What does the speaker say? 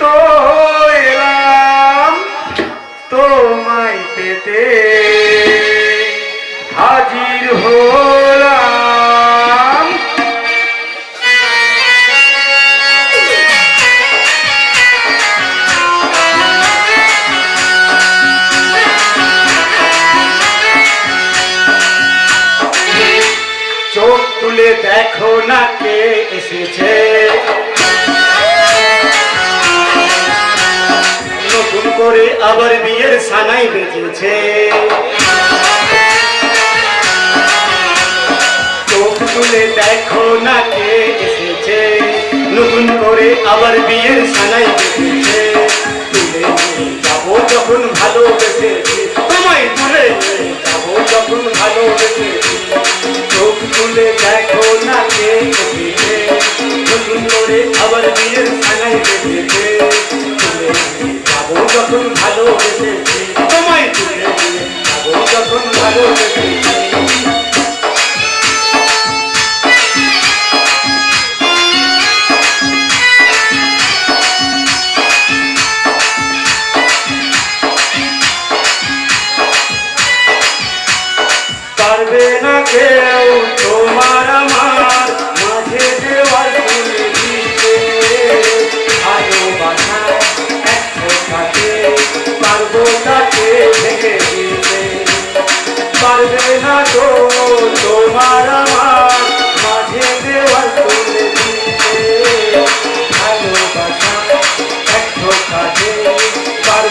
তো এলাম তোমায় পেতে। হাজির হলাম। চোখ তুলে দেখো না কে এসেছে। আবার বিয়ের সানাই বেজেছে চোখ তুলে দেখো না কে এসেছে। নতুন করে আবার বিয়ের সানাই বেজেছে তুলে যাব যখন ভালোবেসেছি। তোমায় তুলে যাব যখন ভালোবেসেছি। চোখ তুলে দেখো না কে এসেছে। নতুন করে আবার বিয়ের পারবে না কেউ তোমার